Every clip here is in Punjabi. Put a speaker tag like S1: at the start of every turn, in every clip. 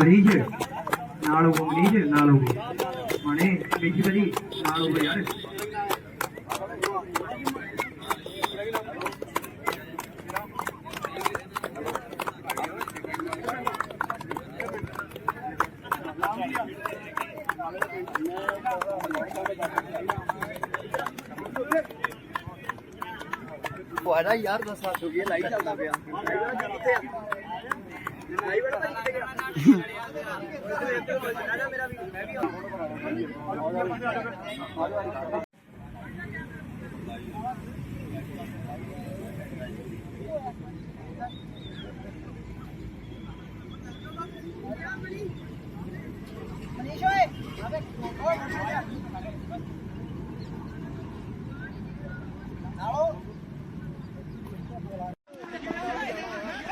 S1: ਮਰੀਜ਼ ਨਾਲ ਉਹ ਮਰੀਜ਼ ਨਾਲ ਉਹ ਮਾਣੇ ਵਿੱਚ ਕਰੀ ਯਾਰ। ਤੁਹਾਡਾ ਯਾਰ, ਦੱਸ ਹੱਥ ਹੋ ਗਿਆ ਲਾਈਟ ਚੱਲਦਾ ਪਿਆ। ਮੇਰਾ ਵੀ ਮੈਂ ਵੀ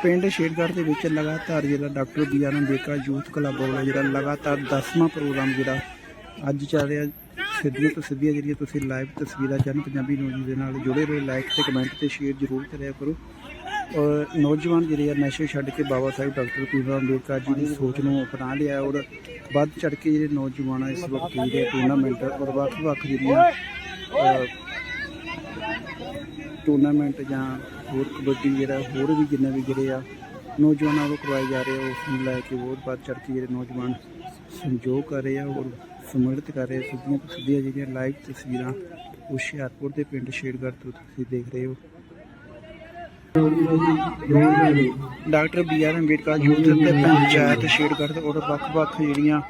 S2: ਪਿੰਡ ਸ਼ੇਰਗੜ੍ਹ ਦੇ ਵਿੱਚ ਲਗਾਤਾਰ ਜਿਹੜਾ doctor B R Ambedkar youth club ਵੱਲੋਂ ਜਿਹੜਾ ਲਗਾਤਾਰ 10ਵਾਂ ਪ੍ਰੋਗਰਾਮ ਜਿਹੜਾ ਅੱਜ ਚੱਲ ਰਿਹਾ, ਸਿੱਧੀਆਂ ਤੋਂ ਸਿੱਧੀਆਂ ਜਿਹੜੀਆਂ ਤੁਸੀਂ ਲਾਈਵ ਤਸਵੀਰਾਂ ਜਨ ਪੰਜਾਬੀ ਨਿਊਜ਼ ਦੇ ਨਾਲ ਜੁੜੇ ਰਹੋ ਲਾਈਕ ਤੇ ਕਮੈਂਟ ਤੇ ਸ਼ੇਅਰ ਜ਼ਰੂਰ ਕਰਿਆ ਕਰੋ। ਔਰ ਨੌਜਵਾਨ ਜਿਹੜੇ ਆ, ਨਸ਼ੇ ਛੱਡ ਕੇ Baba Sahib doctor B R Ambedkar ji ਦੀ ਸੋਚ ਨੂੰ ਅਪਣਾ ਲਿਆ ਔਰ ਵੱਧ ਚੜ ਕੇ ਜਿਹੜੇ ਨੌਜਵਾਨ ਆ ਇਸ ਵਕਤ ਜਿਹੜੇ ਟੂਰਨਾਮੈਂਟ ਔਰ ਵੱਖ-ਵੱਖ ਜਿਹੜੀਆਂ ਟੂਰਨਾਮੈਂਟ ਜਾਂ ਹੋਰ ਕਬੱਡੀ ਜਿਹੜਾ, ਹੋਰ ਵੀ ਜਿੰਨੇ ਵੀ ਜਿਹੜੇ ਆ, ਨੌਜਵਾਨਾਂ ਵੱਲੋਂ ਕਰਵਾਏ ਜਾ ਰਹੇ ਆ, ਉਸ ਨੂੰ ਲੈ ਕੇ ਬਹੁਤ ਵੱਧ ਚੜ੍ਹ ਕੇ ਜਿਹੜੇ ਨੌਜਵਾਨ ਸੰਯੋਗ ਕਰ ਰਹੇ ਆ ਔਰ ਸਮਰਥ ਕਰ ਰਹੇ ਆ। ਸਿੱਧੀਆਂ ਤੋਂ ਸਿੱਧੀਆਂ ਜਿਹੜੀਆਂ ਲਾਈਵ ਤਸਵੀਰਾਂ ਹੁਸ਼ਿਆਰਪੁਰ ਦੇ ਪਿੰਡ ਸ਼ੇਰਗੜ੍ਹ ਤੋਂ ਤੁਸੀਂ ਦੇਖ ਰਹੇ ਹੋ। Doctor B R Ambedkar youth ਤੇ ਪੰਚਾਇਤ ਸ਼ੇਰਗੜ੍ਹ ਦੇ ਔਰ ਵੱਖ-ਵੱਖ ਜਿਹੜੀਆਂ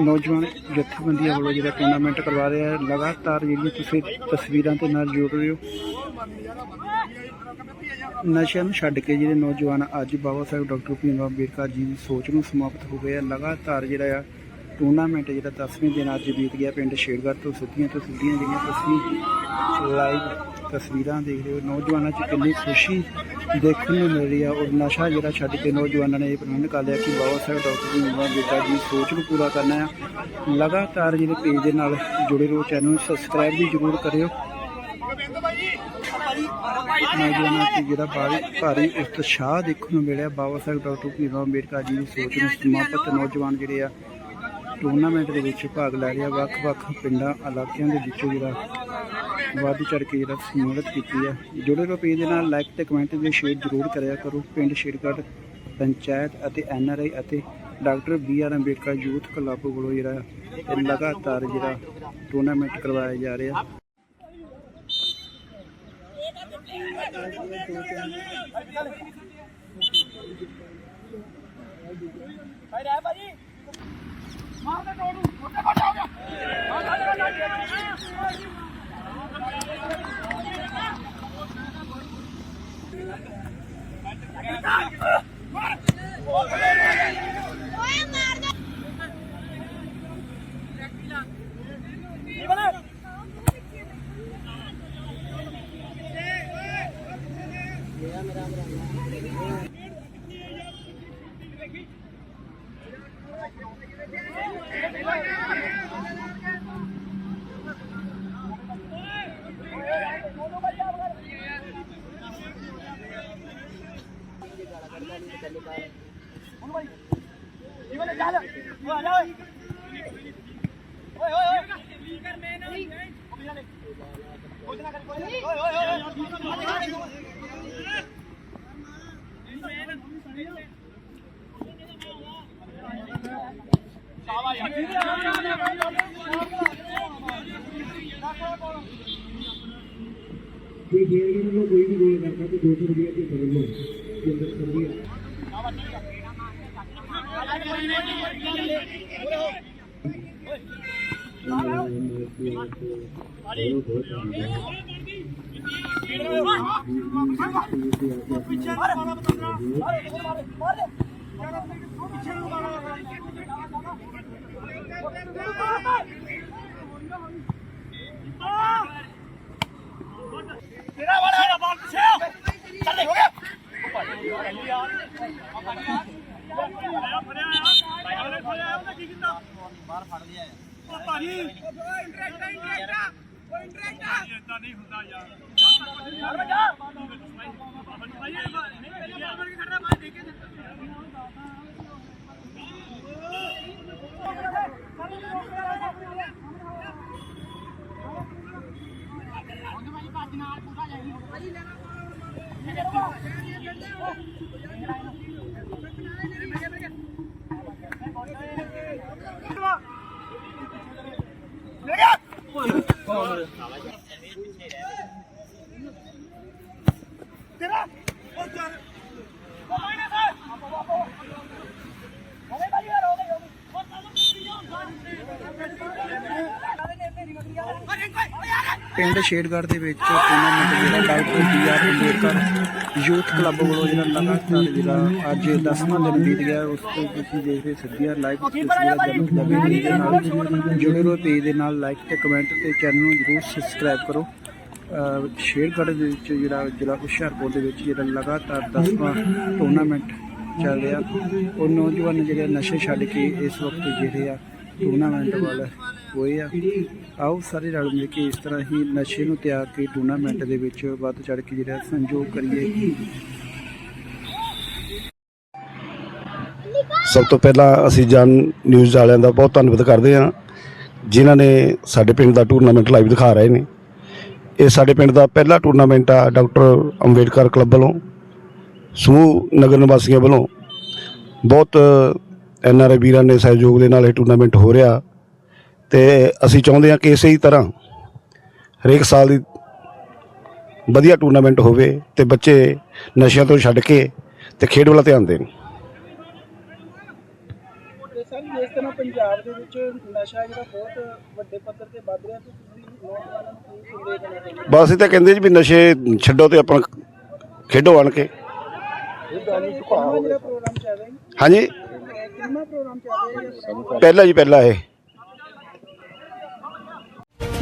S2: ਨੌਜਵਾਨ ਜਥੇਬੰਦੀਆਂ ਵੱਲੋਂ ਜਿਹੜਾ ਟੂਰਨਾਮੈਂਟ ਕਰਵਾ ਰਿਹਾ ਹੈ ਲਗਾਤਾਰ ਜਿਹੜੀਆਂ ਤੁਸੀਂ ਤਸਵੀਰਾਂ ਦੇ ਨਾਲ ਜੁੜ ਰਹੇ ਹੋ ਨਸ਼ਿਆਂ ਨੂੰ ਛੱਡ ਕੇ ਜਿਹੜੇ ਨੌਜਵਾਨ ਅੱਜ ਬਾਬਾ ਸਾਹਿਬ ਡਾਕਟਰ ਭੀਮ ਰਾਓ ਅੰਬੇਡਕਰ ਜੀ ਦੀ ਸੋਚ ਨੂੰ ਸਮਾਪਤ ਹੋ ਗਏ ਆ। ਲਗਾਤਾਰ ਜਿਹੜਾ ਆ ਟੂਰਨਾਮੈਂਟ ਜਿਹੜਾ 10ਵੇਂ ਦਿਨ ਅੱਜ ਬੀਤ ਗਿਆ, ਪਿੰਡ ਸ਼ੇਰਗੜ੍ਹ ਤੋਂ ਸਿੱਧੀਆਂ ਤੋਂ ਸਿੱਧੀਆਂ ਜਿਹੜੀਆਂ ਤੁਸੀਂ ਲਾਈਵ ਤਸਵੀਰਾਂ ਦੇਖ ਰਹੇ ਹੋ। ਨੌਜਵਾਨਾਂ 'ਚ ਕਿੰਨੀ ਖੁਸ਼ੀ ਦੇਖਣ ਨੂੰ ਮਿਲ ਰਹੀ ਆ। ਔਰ ਨਸ਼ਾ ਜਿਹੜਾ ਛੱਡ ਕੇ ਨੌਜਵਾਨਾਂ ਨੇ ਇਹ ਪ੍ਰਣ ਕਰ ਲਿਆ ਕਿ ਬਾਬਾ ਸਾਹਿਬ ਡਾਕਟਰ ਭੀਮ ਅੰਬੇਡਕਰ ਜੀ ਦੀ ਸੋਚ ਨੂੰ ਪੂਰਾ ਕਰਨਾ ਆ। ਲਗਾਤਾਰ ਜਿਹੜੇ ਪੇਜ ਦੇ ਨਾਲ ਜੁੜੇ ਰਹੋ ਚੈਨਲ ਨੂੰ ਸਬਸਕ੍ਰਾਈਬ ਵੀ ਜ਼ਰੂਰ ਕਰਿਓ। ਨੌਜਵਾਨਾਂ 'ਚ ਜਿਹੜਾ ਭਾਰੀ ਭਾਰੀ ਉਤਸ਼ਾਹ ਦੇਖਣ ਨੂੰ ਮਿਲਿਆ, ਬਾਬਾ ਸਾਹਿਬ, ਡਾਕਟਰ ਭੀਮ ਅੰਬੇਡਕਰ ਜੀ ਦੀ ਸੋਚ ਨੂੰ ਸਮਾਪਤ ਨੌਜਵਾਨ ਜਿਹੜੇ ਆ ਟੂਰਨਾਮੈਂਟ ਦੇ ਵਿੱਚ ਭਾਗ ਲੈ ਰਿਹਾ ਵੱਖ-ਵੱਖ ਪਿੰਡਾਂ, ਇਲਾਕਿਆਂ ਦੇ ਵਿੱਚੋਂ ਜਿਹੜਾ ਵੱਧ ਚੜ ਕੇ ਜਿਹੜਾ ਸਮੂਲਤ ਕੀਤੀ ਹੈ ਜੁੜੇ ਰਹੋ ਪੇਜ ਦੇ ਨਾਲ ਲਾਈਕ ਤੇ ਕਮੈਂਟ ਤੇ ਸ਼ੇਅਰ ਜ਼ਰੂਰ ਕਰਿਆ ਕਰੋ। ਪਿੰਡ ਸ਼ੇਰਗੜ੍ਹ ਪੰਚਾਇਤ ਅਤੇ ਐੱਨ ਆਰ ਆਈ ਅਤੇ doctor B R Ambedkar youth club ਵੱਲੋਂ ਜਿਹੜਾ ਲਗਾਤਾਰ ਜਿਹੜਾ ਟੂਰਨਾਮੈਂਟ ਕਰਵਾਇਆ ਜਾ ਰਿਹਾ। ਭਾਈ ਰਹਿ ਭਾਜੀ ਮਾਰ ਦੇ ਟੋੜੂ ਉੱਤੇ ਕੋਟਾ ਹੋ ਗਿਆ ਆ ਜਾ ਜਾ ਜਾ राम राम कोई
S3: डेढ़ दिन में कोई भी गोल करता तो दो सौ रुपया के कर लो अंदर कर दिया
S4: पीछे मारे मारे मारे ਬਾਹਰ ਫੜ ਲਿਆ ਉਹ ਭਾਜੀ ਉਹ ਇੰਟਰੈਕਟ ਇੰਟਰੈਕਟ ਉਹ ਇੰਟਰੈਕਟ ਇਦਾਂ ਨਹੀਂ ਹੁੰਦਾ ਯਾਰ ਯਾਰ ਜਾ ਨਾਲ ਪੂਰਾ ਜਾਈ ਭਾਜੀ ਲੈਣਾ ਮੇਰੇ ਕੋਲ ਜਿੰਦਰ ਸੰਧੀਆ
S2: ਪਿੰਡ ਸ਼ੇਰਗੜ੍ਹ ਦੇ ਵਿੱਚ ਟੂਰਨਾਮੈਂਟ ਜਿਹੜਾ doctor B R Ambedkar youth club ਵੱਲੋਂ ਜਿਹੜਾ ਲਗਾਤਾਰ ਜਿਹੜਾ ਅੱਜ 10ਵਾਂ ਦਿਨ ਬੀਤ ਗਿਆ, ਉਸ ਤੋਂ ਤੁਸੀਂ ਦੇਖ ਰਹੇ ਸਿੱਧੀਆਂ ਲਾਈਕ ਤਸਵੀਰਾਂ ਜਨਮ ਪੰਜਾਬੀ ਦੇ ਨਾਲ ਜੁੜੇ ਰਹੋ ਪੇਜ ਦੇ ਨਾਲ ਲਾਈਕ ਤੇ ਕਮੈਂਟ ਤੇ ਚੈਨਲ ਨੂੰ ਜਰੂਰ ਸਬਸਕ੍ਰਾਈਬ ਕਰੋ। ਸ਼ੇਰਗੜ੍ਹ ਦੇ ਵਿੱਚ ਜਿਹੜਾ ਜ਼ਿਲ੍ਹਾ ਹੁਸ਼ਿਆਰਪੁਰ ਦੇ ਵਿੱਚ ਜਿਹੜਾ ਲਗਾਤਾਰ 10ਵਾਂ ਟੂਰਨਾਮੈਂਟ ਚੱਲ ਰਿਹਾ, ਉਹ ਨੌਜਵਾਨ ਜਿਹੜੇ ਨਸ਼ੇ ਛੱਡ ਕੇ ਇਸ ਵਕਤ ਜਿਹੜੇ ਆ ਟੂਰਨਾਮੈਂਟ ਵੱਲ ਹੋਏ ਆ। ਆਓ ਸਾਰੇ ਰਲ ਮਿਲ ਕੇ ਇਸ ਤਰ੍ਹਾਂ ਹੀ ਨਸ਼ੇ ਨੂੰ ਤਿਆਗ ਕੇ ਟੂਰਨਾਮੈਂਟ ਦੇ ਵਿੱਚ ਵੱਧ ਚੜ ਕੇ ਜਿਹੜਾ ਸੰਯੋਗ ਕਰੀਏ।
S5: ਸਭ ਤੋਂ ਪਹਿਲਾਂ ਅਸੀਂ ਜਨ ਨਿਊਜ਼ ਵਾਲਿਆਂ ਦਾ ਬਹੁਤ ਧੰਨਵਾਦ ਕਰਦੇ ਹਾਂ, ਜਿਨ੍ਹਾਂ ਨੇ ਸਾਡੇ ਪਿੰਡ ਦਾ ਟੂਰਨਾਮੈਂਟ ਲਾਈਵ ਦਿਖਾ ਰਹੇ ਨੇ। ਇਹ ਸਾਡੇ ਪਿੰਡ ਦਾ ਪਹਿਲਾ ਟੂਰਨਾਮੈਂਟ ਆ ਡਾਕਟਰ ਅੰਬੇਡਕਰ ਕਲੱਬ ਵੱਲੋਂ, ਸਮੂਹ ਨਗਰ ਨਿਵਾਸੀਆਂ ਵੱਲੋਂ। ਬਹੁਤ ਐਨ ਆਰ ਆਈ ਵੀਰਾਂ ਦੇ ਸਹਿਯੋਗ ਦੇ ਨਾਲ ਇਹ ਟੂਰਨਾਮੈਂਟ ਹੋ ਰਿਹਾ। ਤੇ ਅਸੀਂ ਚਾਹੁੰਦੇ ਹਾਂ ਕਿ ਇਸੇ ਹੀ ਤਰ੍ਹਾਂ ਹਰੇਕ ਸਾਲ ਦੀ ਵਧੀਆ ਟੂਰਨਾਮੈਂਟ ਹੋਵੇ ਤੇ ਬੱਚੇ ਨਸ਼ਿਆਂ ਤੋਂ ਛੱਡ ਕੇ ਤੇ ਖੇਡ ਵੱਲ ਧਿਆਨ ਦੇਣ। ਤੇ
S2: ਸਰ ਜਿਸ ਤਰ੍ਹਾਂ ਪੰਜਾਬ ਦੇ ਵਿੱਚ ਨਸ਼ਾ ਜਿਹੜਾ ਬਹੁਤ ਵੱਡੇ ਪੱਧਰ ਤੇ ਵੱਧ ਰਿਹਾ ਤੇ ਤੁਸੀਂ ਨੌਜਵਾਨਾਂ ਨੂੰ ਕੀ ਸੰਦੇਸ਼ ਦੇਣਾ ਚਾਹੁੰਦੇ
S5: ਬਸ ਇਹ ਤਾਂ ਕਹਿੰਦੇ ਜੀ ਵੀ ਨਸ਼ੇ ਛੱਡੋ ਤੇ ਆਪਣਾ ਖੇਡੋ ਆਣ ਕੇ। ਹਾਂਜੀ।
S2: ਕਿੰਨਾ ਪ੍ਰੋਗਰਾਮ ਚੱਲ ਰਿਹਾ ਹੈ
S5: ਪਹਿਲਾ ਜੀ ਪਹਿਲਾ ਇਹ।